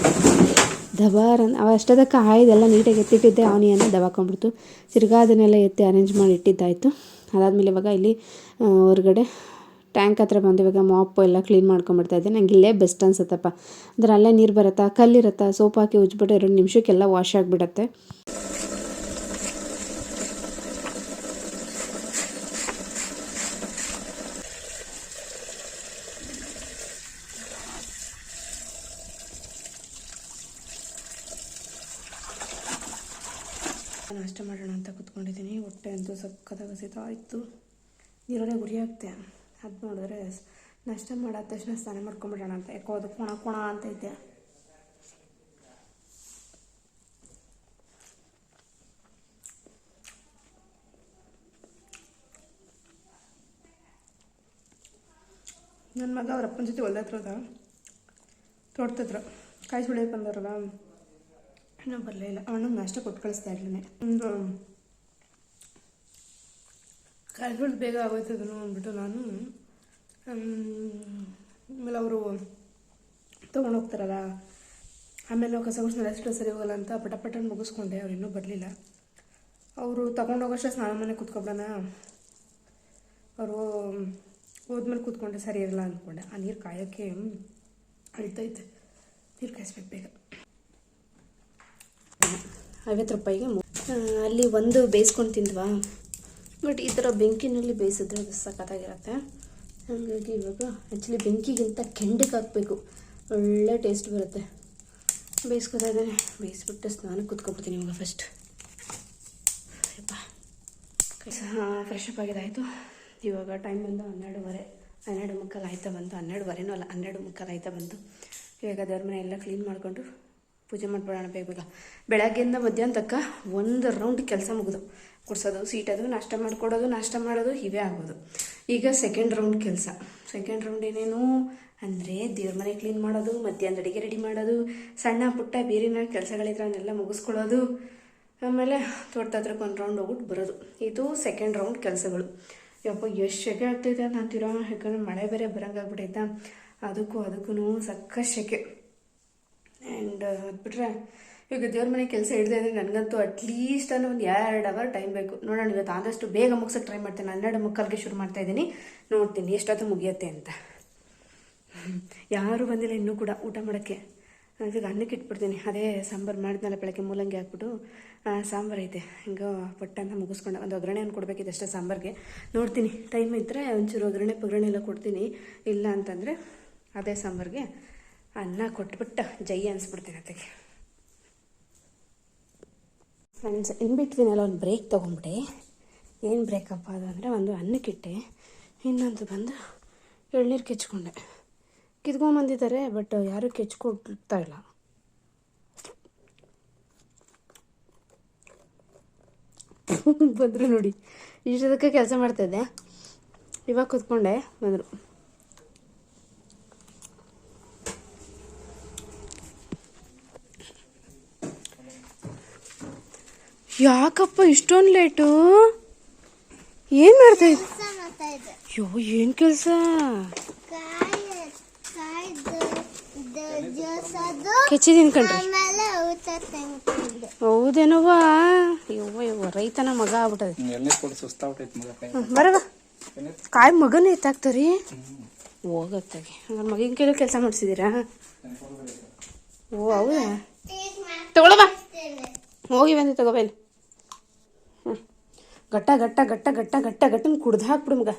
ದಬಾರ್ ಅನ್ ಅವ ಅಷ್ಟದಕ್ಕೆ ಆಯ್ದೆಲ್ಲ ನೀಟಾಗಿ ಎತ್ತಿಟ್ಟಿದ್ದೆ ಆನಿಯನ್ನ ದಬಾಕೊಂಡ್ಬಿಡ್ತು. ತಿರ್ಗಾ ಅದನ್ನೆಲ್ಲ ಎತ್ತಿ ಅರೇಂಜ್ ಮಾಡಿ ಇಟ್ಟಿದ್ದಾಯಿತು. ಅದಾದಮೇಲೆ ಇವಾಗ ಇಲ್ಲಿ ಹೊರಗಡೆ ಟ್ಯಾಂಕ್ ಹತ್ರ ಬಂದು ಇವಾಗ ಮಾಪ್ ಎಲ್ಲ ಕ್ಲೀನ್ ಮಾಡ್ಕೊಂಬಿಡ್ತಾ ಇದ್ದೆ. ನಂಗೆ ಇಲ್ಲೇ ಬೆಸ್ಟ್ ಅನ್ಸುತ್ತಪ್ಪ. ಅಂದ್ರೆ ಅಲ್ಲೇ ನೀರು ಬರುತ್ತಾ ಕಲ್ಲಿರುತ್ತಾ ಸೋಪ್ ಹಾಕಿ ಉಜ್ಬಿಟ್ಟು ಎರಡು ನಿಮಿಷಕ್ಕೆಲ್ಲ ವಾಶ್ ಆಗಿಬಿಡತ್ತೆ ನಾಷ್ಟ ಮಾಡೋಣ ಅಂತ ಕೂತ್ಕೊಂಡಿದ್ದೀನಿ ಹೊಟ್ಟೆ ಅಂತೂ ಇತ್ತು ನೀರೊಳಗೆ ಗುರಿ ಆಗ್ತೆ ಅದು ನೋಡಿದ್ರೆ ನಷ್ಟ ಮಾಡಾದ ತಕ್ಷಣ ಸ್ನಾನ ಮಾಡ್ಕೊಂಬಿಡೋಣ ಅಂತ. ಯಾಕೋ ಅದು ಕೊಣ ಕೊಣ ಅಂತೈತೆ. ನನ್ನ ಮಗ ಅವ್ರ ಅಪ್ಪನ ಜೊತೆ ಹೊಲ್ದ ಹತ್ರ ಹೋದ ತೋಟದ ಕಾಯಿ ಸುಳಿಯೋಕೆ ಬಂದವ್ರಲ್ಲ. ಇನ್ನೂ ಬರಲೇ ಇಲ್ಲ. ಅವನಿಗೆ ನಾಷ್ಟ ಕೊಟ್ಟು ಕಳಿಸ್ತಾ ಇರ್ಲಿನೇ ಒಂದು ಕಾಯಿಗಳು ಬೇಗ ಆಗೋಯ್ತದನು ಅಂದ್ಬಿಟ್ಟು ನಾನು ಆಮೇಲೆ ಅವರು ತೊಗೊಂಡೋಗ್ತಾರಲ್ಲ ಆಮೇಲೆ ಕಸ ಗುಡ್ಸ್ನ ಎಷ್ಟು ಸರಿ ಹೋಗಲ್ಲ ಅಂತ ಪಟ ಪಟನ್ ಮುಗಿಸ್ಕೊಂಡೆ, ಅವ್ರು ಇನ್ನೂ ಬರಲಿಲ್ಲ. ಅವರು ತಗೊಂಡೋಗೋಷ್ಟೇ ಸ್ನಾನ ಮನೆ ಕೂತ್ಕೊಬಿಡೋಣ. ಅವರು, ಹೋದ್ಮೇಲೆ ಕೂತ್ಕೊಂಡೆ, ಸರಿ ಇರಲ್ಲ ಅಂದ್ಕೊಂಡೆ. ಆ ನೀರು ಕಾಯೋಕ್ಕೆ ಅಳ್ತೈತೆ. ನೀರು ಕಾಯಿಸ್ಬೇಕು ಬೇಗ. ಐವತ್ತು ರೂಪಾಯಿಗೆ ಅಲ್ಲಿ ಒಂದು ಬೇಯಿಸ್ಕೊಂಡು ತಿಂದ್ವಾ? ಬಟ್ ಈ ಥರ ಬೆಂಕಿನಲ್ಲಿ ಬೇಯಿಸಿದ್ರೆ ಅದು ಸಖತ್ತಾಗಿರುತ್ತೆ. ಹಾಗಾಗಿ ಇವಾಗ ಆ್ಯಕ್ಚುಲಿ ಬೆಂಕಿಗಿಂತ ಕೆಂಡಕ್ಕೆ ಹಾಕಬೇಕು. ಒಳ್ಳೆ ಟೇಸ್ಟ್ ಬರುತ್ತೆ. ಬೇಯಿಸ್ಕೊತಾ ಇದ್ದೇನೆ. ಬೇಯಿಸ್ಬಿಟ್ಟು ಸ್ನಾನಕ್ಕೆ ಕುತ್ಕೊಬಿಡ್ತೀನಿ ಇವಾಗ ಫಸ್ಟ್ ಫ್ರೆಶ್ ಅಪ್ ಆಗಿದ್ದಾಯಿತು ಇವಾಗ ಟೈಮ್ ಬಂದು ಹನ್ನೆರಡುವರೆ. ಹನ್ನೆರಡು ಮುಕ್ಕಾಲು ಆಯ್ತಾ ಬಂತು ಹನ್ನೆರಡುವರೆನೂ ಅಲ್ಲ, ಹನ್ನೆರಡು ಮುಕ್ಕಾಲು ಆಯ್ತಾ ಬಂತು ಇವಾಗ ದೇವ್ರ ಮನೆ ಎಲ್ಲ ಕ್ಲೀನ್ ಮಾಡಿಕೊಂಡು ಪೂಜೆ ಮಾಡಿಬಿಡೋಣ ಬೇಗ ಬೇಗ. ಬೆಳಗ್ಗೆಯಿಂದ ಮಧ್ಯಾಹ್ನ ತಕ್ಕ ಒಂದು ರೌಂಡ್ ಕೆಲಸ ಮುಗಿದು. ಕುಡ್ಸೋದು ಅದು ನಾಷ್ಟ ಮಾಡಿಕೊಡೋದು, ನಾಷ್ಟ ಮಾಡೋದು ಇವೇ ಆಗೋದು. ಈಗ ಸೆಕೆಂಡ್ ರೌಂಡ್ ಕೆಲಸ. ಸೆಕೆಂಡ್ ರೌಂಡ್ ಏನೇನು? ಅಂದರೆ ದೇವ್ರ ಮನೆ ಕ್ಲೀನ್ ಮಾಡೋದು, ಮಧ್ಯಾಹ್ನದ ಅಡುಗೆ ರೆಡಿ ಮಾಡೋದು, ಸಣ್ಣ ಪುಟ್ಟ ಬೇರಿನ ಕೆಲಸಗಳಿದ್ರೆ ಅವನ್ನೆಲ್ಲ ಮುಗಿಸ್ಕೊಳ್ಳೋದು, ಆಮೇಲೆ ತೋಟದ ಒಂದು ರೌಂಡ್ ಹೋಗ್ಬಿಟ್ಟು ಬರೋದು. ಇದು ಸೆಕೆಂಡ್ ರೌಂಡ್ ಕೆಲಸಗಳು. ಯಪ್ಪ, ಎಷ್ಟು ಶೆಕೆ ಆಗ್ತೈತೆ ಅಂತ ಅಂತೀರಾ? ಯಾಕಂದ್ರೆ ಮಳೆ ಬೇರೆ ಬರಂಗಾಗ್ಬಿಟ್ಟೈತಾ ಅದಕ್ಕೂ ಅದಕ್ಕೂ ಸಕ್ಕ ಶೆಕೆ. ಆ್ಯಂಡ್ ಅದು ಬಿಟ್ರೆ ಇವಾಗ ದೇವ್ರ ಮನೆ ಕೆಲಸ ಹಿಡಿದೆ ಅಂದರೆ ನನಗಂತೂ ಅಟ್ಲೀಸ್ಟ್ ಅನ್ನೋ ಒಂದು ಎರಡು ಅವರ್ ಟೈಮ್ ಬೇಕು. ನೋಡೋಣ, ಇವತ್ತು ಆದಷ್ಟು ಬೇಗ ಮುಗಿಸೋಕೆ ಟ್ರೈ ಮಾಡ್ತೇನೆ. ಹನ್ನೆರಡು ಮುಕ್ಕಾಲ್ಗೆ ಶುರು ಮಾಡ್ತಾ ಇದ್ದೀನಿ. ನೋಡ್ತೀನಿ, ಎಷ್ಟೊತ್ತು ಮುಗಿಯುತ್ತೆ ಅಂತ. ಯಾರೂ ಬಂದಿಲ್ಲ, ಇನ್ನೂ ಕೂಡ ಊಟ ಮಾಡೋಕ್ಕೆ. ಇವಾಗ ಅನ್ನಕ್ಕೆ ಇಟ್ಬಿಡ್ತೀನಿ. ಅದೇ ಸಾಂಬಾರು ಮಾಡಿದ್ನಲ್ಲ, ಬೆಳಗ್ಗೆ ಮೂಲಂಗಿ ಹಾಕ್ಬಿಟ್ಟು. ಸಾಂಬಾರು ಐತೆ. ಹಿಂಗೆ ಪಟ್ಟಂತ ಮುಗಿಸ್ಕೊಂಡು. ಒಂದು ಒಗ್ಗರಣೆಯನ್ನು ಕೊಡಬೇಕಿದೆ ಅಷ್ಟೇ ಸಾಂಬಾರಿಗೆ. ನೋಡ್ತೀನಿ ಟೈಮ್ ಇದ್ದರೆ ಒಂಚೂರು ಒಗ್ಗರಣೆ ಪಗ್ರಣೆ ಎಲ್ಲ ಕೊಡ್ತೀನಿ. ಇಲ್ಲ ಅಂತಂದರೆ ಅದೇ ಸಾಂಬಾರಿಗೆ ಅನ್ನ ಕೊಟ್ಬಿಟ್ಟು ಜೈ ಅನ್ಸ್ಬಿಡ್ತೀನಿ ಅದಕ್ಕೆ ಫ್ರೆಂಡ್ಸ್ ಇನ್ ಬಿಟ್ವಿನೆಲ್ಲ ಒಂದು ಬ್ರೇಕ್ ತೊಗೊಂಬಿಟ್ಟೆ ಏನು ಬ್ರೇಕಪ್ಪ ಅದು ಅಂದರೆ ಒಂದು ಅನ್ನಕ್ಕಿಟ್ಟೆ ಇನ್ನೊಂದು ಬಂದು ಎಳ್ನೀರು ಕೆಚ್ಕೊಂಡೆ. ಕಿತ್ಕೊಂಬಂದಿದ್ದಾರೆ ಬಟ್ ಯಾರೂ ಕೆಚ್ಕೊಡ್ತಾ ಇಲ್ಲ. ಬಂದರು ನೋಡಿ, ಇಷ್ಟದಕ್ಕೆ ಕೆಲಸ ಮಾಡ್ತಾಯಿದ್ದೆ ಇವಾಗ ಕೂತ್ಕೊಂಡೆ, ಬಂದರು. ಯಾಕಪ್ಪ ಇಷ್ಟೊಂದು ಲೇಟು ಏನು ಮಾಡ್ತಾ ಇದ್ದೆ? ಅಯ್ಯೋ ಏನು ಕೆಲಸ? ಕೆಚ್ಚಿದೀನಿ ಕಣ್ರಿ ಅಯ್ಯೋ ಹೌದೇನವ್ವ? ಯವ್ವ ಯವ್ವ ರೈತನ ಮಗ ಆಗ್ಬಿಟ್ಟದೆ. ಬರವ ಕಾಯಿ ಮಗನ ಎತ್ತಾಕ್ತಾರಿ? ಹೋಗತ್ತಾಗಿ. ಹಂಗಾರೆ ಮಗಿನ ಕೈಲಿ ಕೆಲಸ ಮಾಡಿಸಿದೀರಾ? ಓ ಹೌದಾ? ತಗೊಳವ ಹೋಗಿ ಬಂದು ತಗೋಬೇಲಿ ಗಟ್ಟ ಗಟ್ಟ ಗಟ್ಟ ಗಟ್ಟ ಗಟ್ಟ ಗಟ್ಟನ್ ಕುಡ್ದು ಹಾಕ್ಬಿಡು ಮಗ.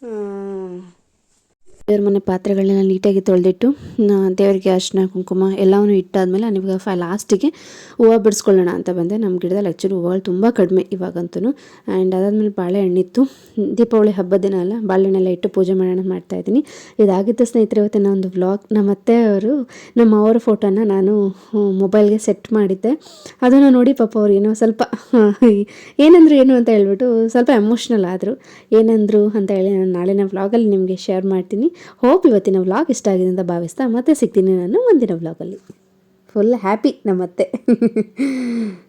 ಕುಡಿದ್ರು ದೇವ್ರ ಮನೆ ಪಾತ್ರೆಗಳನ್ನೆಲ್ಲ ನೀಟಾಗಿ ತೊಳೆದಿಟ್ಟು ದೇವರಿಗೆ ಅರ್ಶಿನ, ಕುಂಕುಮ ಎಲ್ಲವನ್ನು ಇಟ್ಟಾದ್ಮೇಲೆ ನಿಮಗೆ ಫ, ಲಾಸ್ಟಿಗೆ ಹೂವು ಬಿಡಿಸ್ಕೊಳ್ಳೋಣ ಅಂತ ಬಂದೆ. ನಮ್ಮ ಗಿಡದಲ್ಲಿ ಆ್ಯಕ್ಚುಲಿ ಹೂವುಗಳು ತುಂಬ ಕಡಿಮೆ ಇವಾಗಂತೂ ಆ್ಯಂಡ್ ಅದಾದಮೇಲೆ ಬಾಳೆಹಣ್ಣಿತ್ತು ದೀಪಾವಳಿ ಹಬ್ಬದ ದಿನ ಅಲ್ಲ, ಬಾಳೆಹಣ್ಣೆಲ್ಲ ಇಟ್ಟು ಪೂಜೆ ಮಾಡೋಣ ಮಾಡ್ತಾ ಇದಾಗಿದ್ದ ಸ್ನೇಹಿತರೆ, ಇವತ್ತಿನ ಒಂದು ವ್ಲಾಗ್ ನಮ್ಮ ಅತ್ತೆಯವರು, ನಮ್ಮ ಅವರ ಫೋಟೋನ ನಾನು ಮೊಬೈಲ್ಗೆ ಸೆಟ್ ಮಾಡಿದ್ದೆ. ಅದನ್ನು ನೋಡಿ ಪಾಪ ಅವರು ಏನೋ ಸ್ವಲ್ಪ ಏನಂದ್ರು ಏನು ಅಂತ ಹೇಳ್ಬಿಟ್ಟು ಸ್ವಲ್ಪ ಎಮೋಷ್ನಲ್ ಆದರು. ಏನಂದ್ರು ಅಂತ ಹೇಳಿ ನಾನು ನಾಳಿನ ವ್ಲಾಗಲ್ಲಿ ನಿಮಗೆ ಶೇರ್ ಮಾಡ್ತೀನಿ. ಹೋಪ್ ಇವತ್ತಿನ ವ್ಲಾಗ್ ಇಷ್ಟ ಆಗಿದೆ ಅಂತ ಭಾವಿಸ್ತಾ ಮತ್ತೆ ಸಿಗ್ತೀನಿ ನಾನು ಮುಂದಿನ ವ್ಲಾಗಲ್ಲಿ ಫುಲ್ ಹ್ಯಾಪಿ ನಮ್ಮತ್ತೆ.